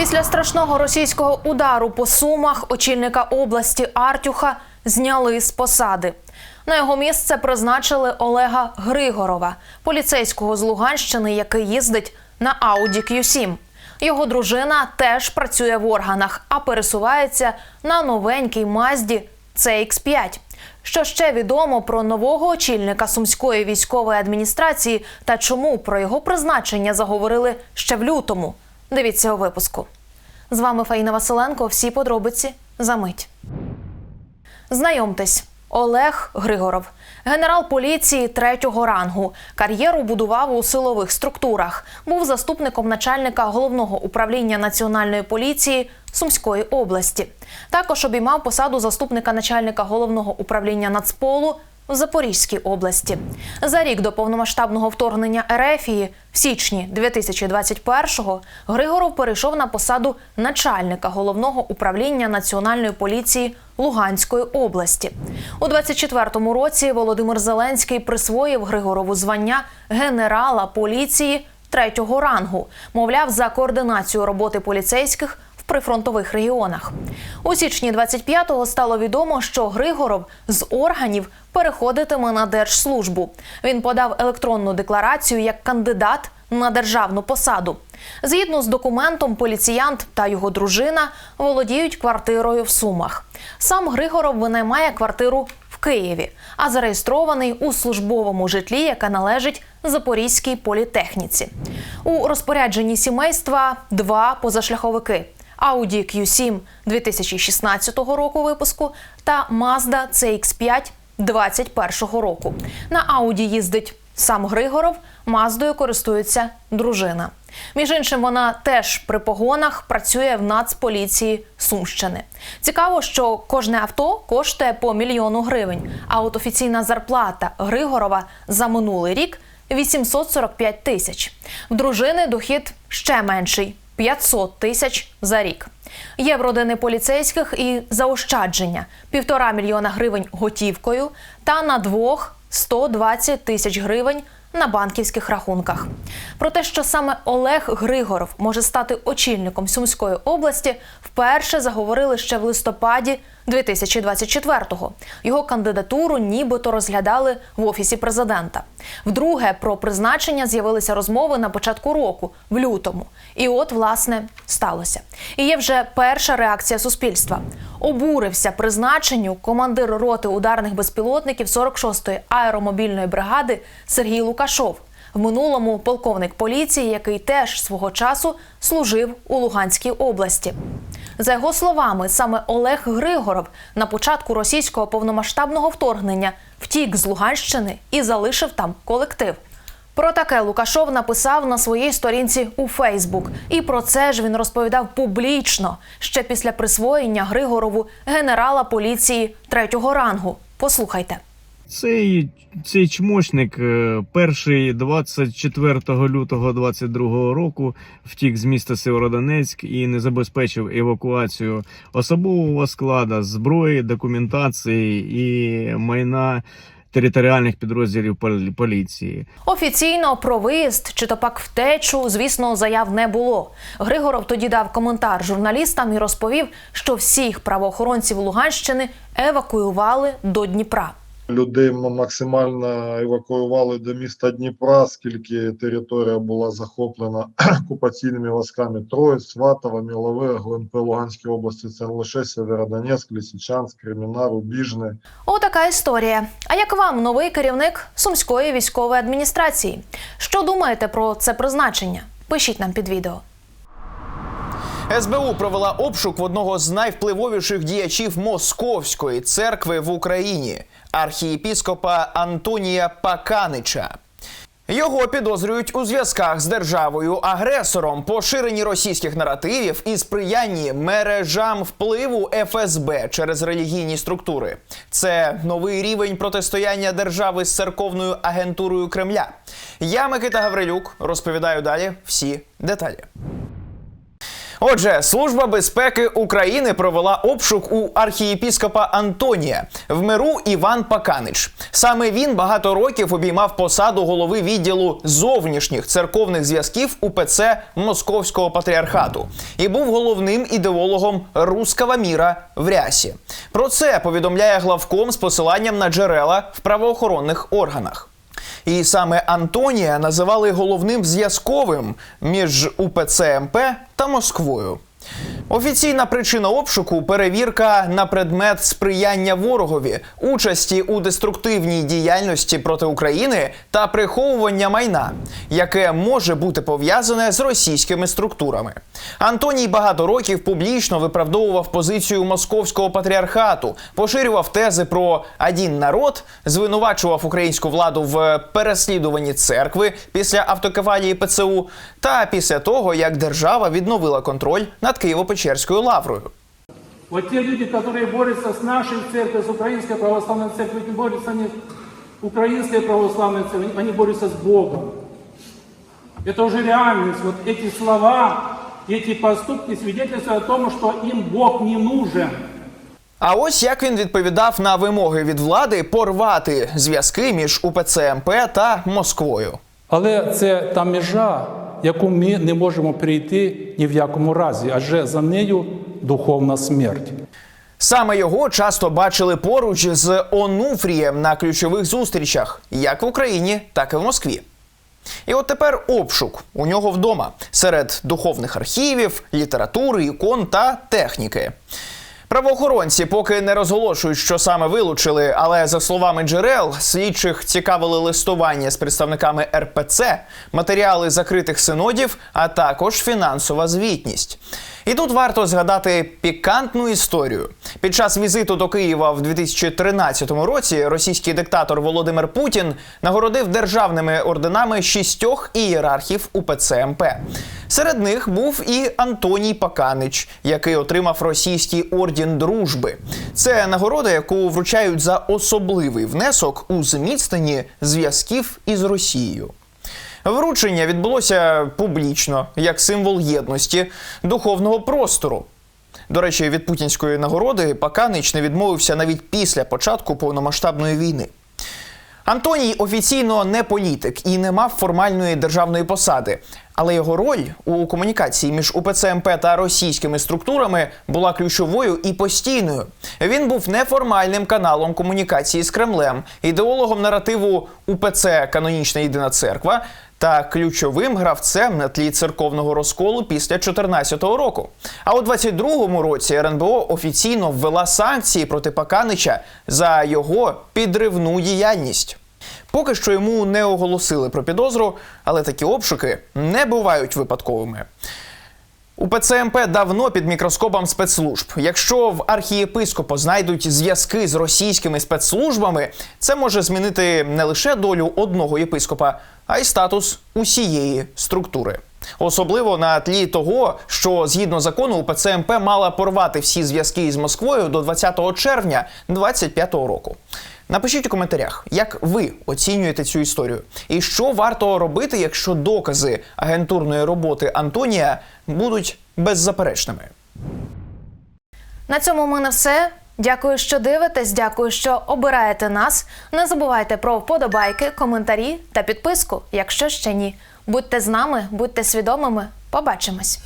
Після страшного російського удару по сумах очільника області Артюха зняли з посади. На його місце призначили Олега Григорова, поліцейського з Луганщини, який їздить на Audi Q7. Його дружина теж працює в органах, а пересувається на новенькій Мазді CX-5. Що ще відомо про нового очільника сумської військової адміністрації та чому про його призначення заговорили ще в лютому? Дивіться у випуску. З вами Фаїна Василенко. Всі подробиці за мить. Знайомтесь, Олег Григоров, генерал поліції третього рангу. Кар'єру будував у силових структурах. Був заступником начальника головного управління національної поліції Сумської області. Також обіймав посаду заступника начальника головного управління Нацполу в Запорізькій області. За рік до повномасштабного вторгнення Ерефії в січні 2021-го Григоров перейшов на посаду начальника головного управління національної поліції Луганської області. У 24-му році Володимир Зеленський присвоїв Григорову звання генерала поліції третього рангу, мовляв, за координацію роботи поліцейських прифронтових регіонах. У січні 25-го стало відомо, що Григоров з органів переходитиме на держслужбу. Він подав електронну декларацію як кандидат на державну посаду. Згідно з документом, поліціянт та його дружина володіють квартирою в Сумах. Сам Григоров винаймає квартиру в Києві, а зареєстрований у службовому житлі, яке належить Запорізькій політехніці. У розпорядженні сімейства два позашляховики. Audi Q7 2016 року випуску та Mazda CX-5 2021 року. На Audi їздить сам Григоров, Маздою користується дружина. Між іншим, вона теж при погонах працює в Нацполіції Сумщини. Цікаво, що кожне авто коштує по мільйону гривень. А от офіційна зарплата Григорова за минулий рік 845 тисяч. В дружини дохід ще менший 500 тисяч за рік. Є в родини поліцейських і заощадження півтора мільйона гривень готівкою та на двох 120 тисяч гривень на банківських рахунках. Про те, що саме Олег Григоров може стати очільником Сумської області, вперше заговорили ще в листопаді 2024-го. Його кандидатуру нібито розглядали в офісі президента. Вдруге про призначення з'явилися розмови на початку року, в лютому. І от, власне, сталося. І є вже перша реакція суспільства. Обурився призначенню командир роти ударних безпілотників 46-ї аеромобільної бригади Сергій Лукашов. В минулому полковник поліції, який теж свого часу служив у Луганській області. За його словами, саме Олег Григоров на початку російського повномасштабного вторгнення втік з Луганщини і залишив там колектив. Про таке Лукашов написав на своїй сторінці у Фейсбук, і про це ж він розповідав публічно ще після присвоєння Григорову генерала поліції третього рангу. Послухайте. Цей, цей чмошник е, перший 24 лютого 22 року втік з міста Северодонецьк і не забезпечив евакуацію особового складу, зброї, документації і майна територіальних підрозділів поліції. Офіційно про виїзд чи то пак втечу, звісно, заяв не було. Григоров тоді дав коментар журналістам і розповів, що всіх правоохоронців Луганщини евакуювали до Дніпра. Людей максимально евакуювали до міста Дніпра, скільки територія була захоплена окупаційними військами Троїць, Сватова, Мілове, ГУНП Луганської області. Це не лише Северодонецьк, Лисичанськ, Креміна, Рубіжне. Отака історія. А як вам новий керівник сумської військової адміністрації? Що думаєте про це призначення? Пишіть нам під відео. СБУ провела обшук в одного з найвпливовіших діячів Московської церкви в Україні архієпіскопа Антонія Паканича. Його підозрюють у зв'язках з державою агресором, поширенні російських наративів і сприянні мережам впливу ФСБ через релігійні структури. Це новий рівень протистояння держави з церковною агентурою Кремля. Я Микита Гаврилюк розповідаю далі всі деталі. Отже, служба безпеки України провела обшук у архієпіскопа Антонія в миру Іван Паканич. Саме він багато років обіймав посаду голови відділу зовнішніх церковних зв'язків УПЦ Московського патріархату і був головним ідеологом руского міра в рясі. Про це повідомляє главком з посиланням на джерела в правоохоронних органах. І саме Антонія називали головним зв'язковим між УПЦ МП та Москвою. Офіційна причина обшуку перевірка на предмет сприяння ворогові, участі у деструктивній діяльності проти України та приховування майна, яке може бути пов'язане з російськими структурами. Антоній багато років публічно виправдовував позицію московського патріархату, поширював тези про один народ, звинувачував українську владу в переслідуванні церкви після автокефалії ПЦУ та після того, як держава відновила контроль над Києво-Печерською лаврою. Вот те люди, которые борются с нашей церковью, с украинской православной церковью, не борются не украинской православной церковью, они борются с Богом. Это уже реальность. Вот эти слова, эти поступки свидетельствуют о том, что им Бог не нужен. А ось як він відповідав на вимоги від влади порвати зв'язки між УПЦ МП та Москвою. Але це та межа, яку ми не можемо перейти ні в якому разі, адже за нею духовна смерть. Саме його часто бачили поруч з Онуфрієм на ключових зустрічах, як в Україні, так і в Москві. І от тепер обшук у нього вдома серед духовних архівів, літератури, ікон та техніки. Правоохоронці поки не розголошують, що саме вилучили, але за словами джерел, слідчих цікавили листування з представниками РПЦ, матеріали закритих синодів, а також фінансова звітність. І тут варто згадати пікантну історію. Під час візиту до Києва в 2013 році російський диктатор Володимир Путін нагородив державними орденами шістьох ієрархів УПЦ МП. Серед них був і Антоній Паканич, який отримав російський орден дружби. Це нагорода, яку вручають за особливий внесок у зміцненні зв'язків із Росією. Вручення відбулося публічно як символ єдності духовного простору. До речі, від путінської нагороди Паканич не відмовився навіть після початку повномасштабної війни. Антоній офіційно не політик і не мав формальної державної посади, але його роль у комунікації між УПЦ МП та російськими структурами була ключовою і постійною. Він був неформальним каналом комунікації з Кремлем, ідеологом наративу УПЦ Канонічна Єдина Церква та ключовим гравцем на тлі церковного розколу після 2014 року. А у 22-му році РНБО офіційно ввела санкції проти Паканича за його підривну діяльність. Поки що йому не оголосили про підозру, але такі обшуки не бувають випадковими. У ПЦМП давно під мікроскопом спецслужб. Якщо в архієпископа знайдуть зв'язки з російськими спецслужбами, це може змінити не лише долю одного єпископа, а й статус усієї структури. Особливо на тлі того, що згідно закону УПЦ МП мала порвати всі зв'язки із Москвою до 20 червня 2025 року. Напишіть у коментарях, як ви оцінюєте цю історію, і що варто робити, якщо докази агентурної роботи Антонія будуть беззаперечними. На цьому в мене все. Дякую, що дивитесь. Дякую, що обираєте нас. Не забувайте про вподобайки, коментарі та підписку, якщо ще ні. Будьте з нами, будьте свідомими. Побачимось.